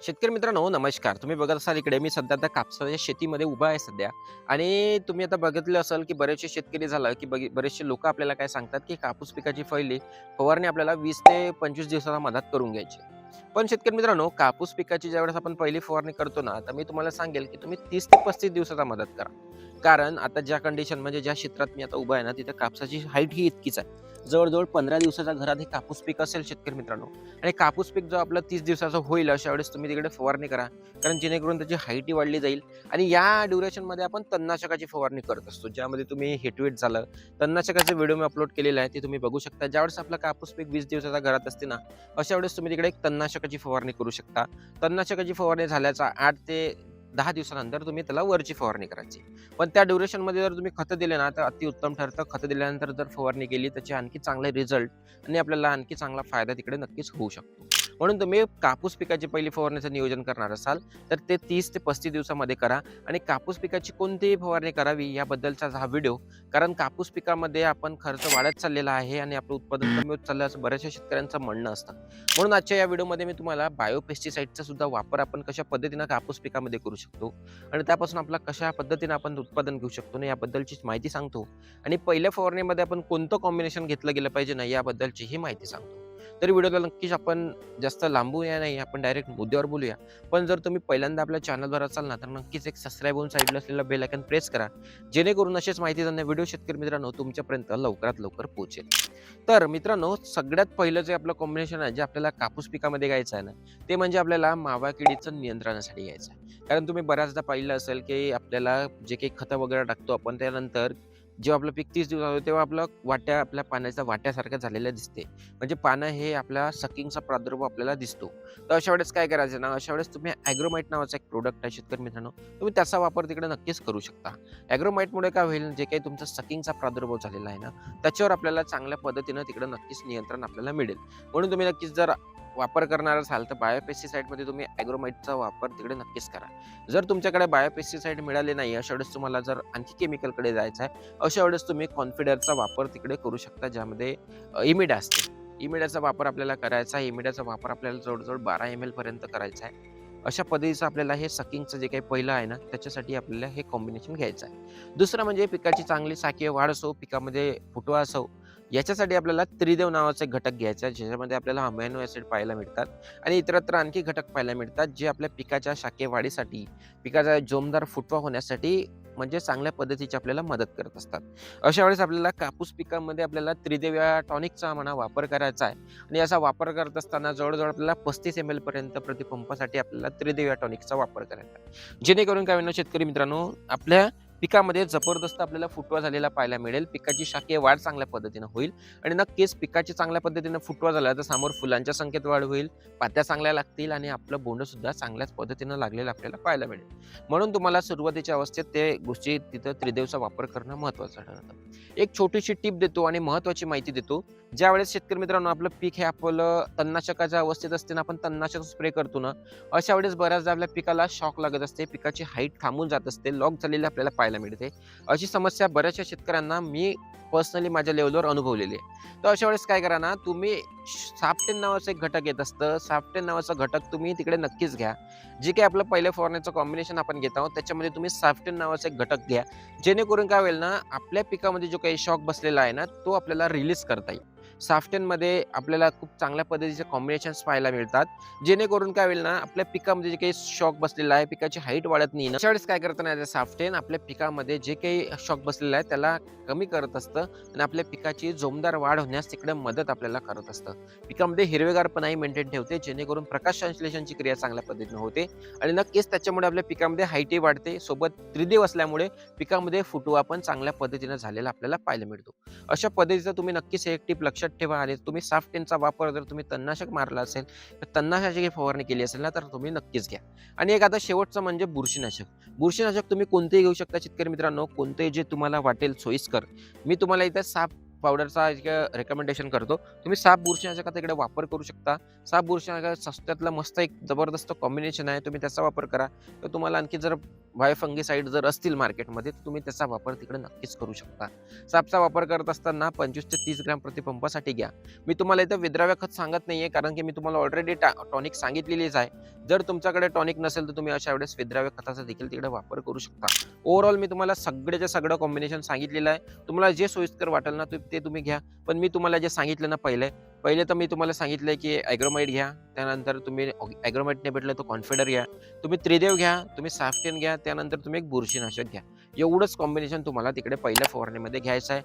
शेतकरी मित्रांनो नमस्कार. तुम्ही बघत असाल इकडे मी सध्या आता कापसाच्या शेतीमध्ये उभा आहे सध्या. आणि तुम्ही आता बघितलं असाल की बरेचसे शेतकरी झालं की बघ बरेचसे लोक आपल्याला काय सांगतात की कापूस पिकाची फैली फवारणी आपल्याला वीस ते पंचवीस दिवसाला मदत करून घ्यायची. पण शेतकरी मित्रांनो कापूस पिकाची ज्यावेळेस आपण पहिली फवारणी करतो ना तर मी तुम्हाला सांगेल की तुम्ही तीस ते पस्तीस दिवसाचा मदत करा. कारण आता ज्या कंडिशन म्हणजे ज्या क्षेत्रात मी आता उभा आहे ना तिथे कापसाची हाईट ही इतकीच आहे. जवळजवळ पंधरा दिवसाच्या घरात हे कापूस पीक असेल शेतकरी मित्रांनो. आणि कापूस पीक जो आपलं तीस दिवसाचं होईल अशा वेळेस तुम्ही तिकडे फवारणी करा. कारण जेणेकरून त्याची हाईटही वाढली जाईल. आणि या ड्युरेशनमध्ये आपण तणनाशकाची फवारणी करत असतो. ज्यामध्ये तुम्ही हिटवीट झालं तणनाशकाचे व्हिडिओ मी अपलोड केलेला आहे ते तुम्ही बघू शकता. ज्यावेळेस आपला कापूस पीक वीस दिवसाचा घरात असते ना अशा वेळेस तुम्ही तिकडे एक तणनाशकाची फवारणी करू शकता. तणनाशकाची फवारणी झाल्याचा आठ ते दहा दिवसानंतर तुम्ही त्याला वरची फवारणी करायची. पण त्या ड्युरेशनमध्ये जर तुम्ही खतं दिले ना तर अतिउत्तम ठरतं. खतं दिल्यानंतर जर फवारणी केली त्याचे आणखी चांगले रिझल्ट आणि आपल्याला आणखी चांगला फायदा तिकडे नक्कीच होऊ शकतो. म्हणून तुम्ही कापूस पिकाची पहिली फवारणीचं नियोजन करणार असाल तर ते तीस ते पस्तीस दिवसामध्ये करा आणि कापूस पिकाची कोणतीही फवारणी करावी याबद्दलचा हा व्हिडिओ. कारण कापूस पिकामध्ये आपण खर्च वाढत चाललेला आहे आणि आपलं उत्पादन कमी होत चाललं असं बऱ्याचशा शेतकऱ्यांचं म्हणणं असतं. म्हणून आजच्या या व्हिडिओमध्ये मी तुम्हाला बायोपेस्टिसाईडचा सुद्धा वापर आपण कशा पद्धतीनं कापूस पिकामध्ये करू शकतो आणि त्यापासून आपला कशा पद्धतीनं आपण उत्पादन घेऊ शकतो ना याबद्दलची माहिती सांगतो. आणि पहिल्या फवारणीमध्ये आपण कोणतं कॉम्बिनेशन घेतलं गेलं पाहिजे ना याबद्दलची ही माहिती सांगतो. तर व्हिडिओला नक्कीच आपण जास्त लांबूया नाही आपण डायरेक्ट मुद्द्यावर बोलूया. पण जर तुम्ही पहिल्यांदा आपल्या चॅनलवर असाल ना तर नक्कीच एक सबस्क्राईब होऊन साईडला असलेला बेल आयकन प्रेस करा. जेणेकरून असेच माहिती जाणं व्हिडिओ शेतकरी मित्रांनो तुमच्यापर्यंत लवकरात लवकर पोहोचेल. तर मित्रांनो सगळ्यात पहिलं जे आपलं कॉम्बिनेशन आहे जे आपल्याला कापूस पिकामध्ये घ्यायचं आहे ना ते म्हणजे आपल्याला मावा किडीचं नियंत्रणासाठी घ्यायचं आहे. कारण तुम्ही बऱ्याचदा पाहिलं असेल की आपल्याला जे काही खतं वगैरे टाकतो आपण त्यानंतर जेव्हा आपलं पीक तीस दिवस होतं तेव्हा आपलं वाट्या आपल्या पाण्याच्या वाट्यासारख्या झालेल्या दिसते. म्हणजे पानं हे आपल्या सकिंगचा प्रादुर्भाव आपल्याला दिसतो. तर अशा वेळेस काय करायचं ना अशा वेळेस तुम्ही ॲग्रोमाइट नावाचा एक प्रोडक्ट आहे शेतकरी मित्रांनो तुम्ही त्याचा वापर तिकडे नक्कीच करू शकता. ॲग्रोमाइटमुळे काय होईल जे काही तुमचा सकिंगचा प्रादुर्भाव झालेला आहे ना त्याच्यावर आपल्याला चांगल्या पद्धतीनं तिकडे नक्कीच नियंत्रण आपल्याला मिळेल. म्हणून तुम्ही नक्कीच जर वापर करणार असाल तर बायोपेस्टिसाईडमध्ये तुम्ही ॲग्रोमाइटचा वापर तिकडे नक्कीच करा. जर तुमच्याकडे बायोपेस्टिसाईड मिळाले नाही अशा वेळेस तुम्हाला जर आणखी केमिकलकडे जायचं आहे अशा वेळेस तुम्ही कॉन्फिडरचा वापर तिकडे करू शकता ज्यामध्ये इमिडा असते. इमिडाचा वापर आपल्याला करायचा आहे इमिडाचा वापर आपल्याला जवळजवळ बारा एम एलपर्यंत करायचा आहे. अशा पद्धतीचं आपल्याला हे सकिंगचं जे काही पहिलं आहे ना त्याच्यासाठी आपल्याला हे कॉम्बिनेशन घ्यायचं आहे. दुसरं म्हणजे पिकाची चांगली साखीय वाढ असो पिकामध्ये फुटवा असो याच्यासाठी आपल्याला त्रिदेव नावाचा एक घटक घ्यायचा आहे ज्याच्यामध्ये आपल्याला अमॅनो ॲसिड पाहायला मिळतात आणि इतरत्र आणखी घटक पाहायला मिळतात जे आपल्या पिकाच्या शाखे वाढीसाठी पिकाचा जोमदार फुटवा होण्यासाठी म्हणजे चांगल्या पद्धतीची आपल्याला मदत करत असतात. अशा वेळेस आपल्याला कापूस पिकामध्ये आपल्याला त्रिदेव या टॉनिकचा म्हणा वापर करायचा आहे आणि याचा वापर करत असताना जवळजवळ आपल्याला पस्तीस एम एल पर्यंत प्रतिपंपासाठी आपल्याला त्रिदेव या टॉनिकचा वापर करायचा आहे. जेणेकरून काय म्हणणं शेतकरी मित्रांनो आपल्या पिकामध्ये जबरदस्त आपल्याला फुटवा झालेला पाहायला मिळेल. पिकाची शाकीय वाढ चांगल्या पद्धतीनं होईल. आणि नक्कीच पिकाची चांगल्या पद्धतीनं फुटवा झाला तर समोर फुलांच्या संख्येत वाढ होईल पात्या चांगल्या लागतील आणि आपलं बोंड सुद्धा चांगल्याच पद्धतीनं लागलेलं आपल्याला पाहायला मिळेल. म्हणून तुम्हाला सुरुवातीच्या अवस्थेत ते गोष्टी तिथं त्रिदेवचा वापर करणं महत्त्वाचं ठरतं. एक छोटीशी टीप देतो आणि महत्त्वाची माहिती देतो. ज्यावेळेस शेतकरी मित्रांनो आपलं पीक हे आपलं तणनाशकाच्या अवस्थेत असते ना आपण तणनाशक स्प्रे करतो ना अशा वेळेस बऱ्याचदा आपल्या पिकाला शॉक लागत असते पिकाची हाईट थांबून जात असते लॉक झालेली आपल्याला पाहायला मिळते. अशी समस्या बऱ्याचशा शेतकऱ्यांना मी पर्सनली माझ्या लेवलवर अनुभवलेली आहे. तर अशा वेळेस काय करा ना तुम्ही साफ्टेन नावाचं एक घटक येत असतं. साफ्टेन नावाचा घटक तुम्ही तिकडे नक्कीच घ्या. जे काही आपलं पहिल्या फवारण्याचं कॉम्बिनेशन आपण घेत आहोत त्याच्यामध्ये तुम्ही साफ्टेन नावाचं एक घटक घ्या. जेणेकरून काय होईल ना आपल्या पिकामध्ये जो काही शॉक बसलेला आहे ना तो आपल्याला रिलीज करता येईल. साफ्टेनमध्ये आपल्याला खूप चांगल्या पद्धतीचे कॉम्बिनेशन्स पाहायला मिळतात. जेणेकरून काय होईल ना आपल्या पिकामध्ये जे काही शॉक बसलेला आहे पिकाची हाईट वाढत नाही ना अशा वेळेस काय करत नाही साफ्टेन आपल्या पिकामध्ये जे काही शॉक बसलेला आहे त्याला कमी करत असतं आणि आपल्या पिकाची जोमदार वाढ होण्यास तिकडे मदत आपल्याला करत असतं. पिकामध्ये हिरवेगारपणाही मेंटेन ठेवते जेणेकरून प्रकाश संश्लेषणची क्रिया चांगल्या पद्धतीने होते आणि नक्कीच त्याच्यामुळे आपल्या पिकामध्ये हाईटही वाढते. सोबत त्रिदेव असल्यामुळे पिकामध्ये फुटवा पण चांगल्या पद्धतीने झालेला आपल्याला पाहायला मिळतो. अशा पद्धतीचं तुम्ही नक्कीच एक टीप लक्षात ठेवा आले तुम्ही साफ टेनचा वापर जर तुम्ही तणनाशक मारला असेल तर तणनाशकाची फवारणी केली असेल ना तर तुम्ही नक्कीच घ्या. आणि एक आता शेवटचं म्हणजे बुरशीनाशक. बुरशीनाशक तुम्ही कोणतेही घेऊ शकता शेतकरी मित्रांनो. कोणतेही जे तुम्हाला वाटेल सोयीस्कर. मी तुम्हाला इथे साफ पावडरचा रेकमेंडेशन करतो तुम्ही साप बुरशीनाशकाचा इकडे वापर करू शकता. साप बुरशीनाशक सस्त्यातलं मस्त एक जबरदस्त कॉम्बिनेशन आहे तुम्ही त्याचा वापर करा. तर तुम्हाला आणखी जर बायोफंगीसाईड जर असतील मार्केटमध्ये तर तुम्ही त्याचा वापर तिकडे नक्कीच करू शकता. सापचा वापर करत असताना पंचवीस ते तीस ग्रॅम प्रतिपंपासाठी घ्या. मी तुम्हाला इथं विद्राव्य खत सांगत नाही आहे कारण की मी तुम्हाला ऑलरेडी टॉनिक सांगितलेलीच आहे. जर तुमच्याकडे टॉनिक नसेल तर तुम्ही अशा वेळेस विद्राव्य खताचा देखील तिकडे वापर करू शकता. ओव्हरऑल मी तुम्हाला सगळ्याचं सगळं कॉम्बिनेशन सांगितलेलं आहे. तुम्हाला जे सोयीस्कर वाटेल ना ते ते तुम्ही घ्या. पण मी तुम्हाला जे सांगितलं ना पहिले पहिले तर मी तुम्हाला सांगितलं की ॲग्रोमाइट घ्या त्यानंतर तुम्ही ॲग्रोमाइट नाही भेटलं तर कॉन्फिडर घ्या. तुम्ही त्रिदेव घ्या तुम्ही साफ्टेन घ्या त्यानंतर तुम्ही एक बुरशीनाशक घ्या. एवढंच कॉम्बिनेशन तुम्हाला तिकडे पहिल्या फवारणीमध्ये घ्यायचं आहे.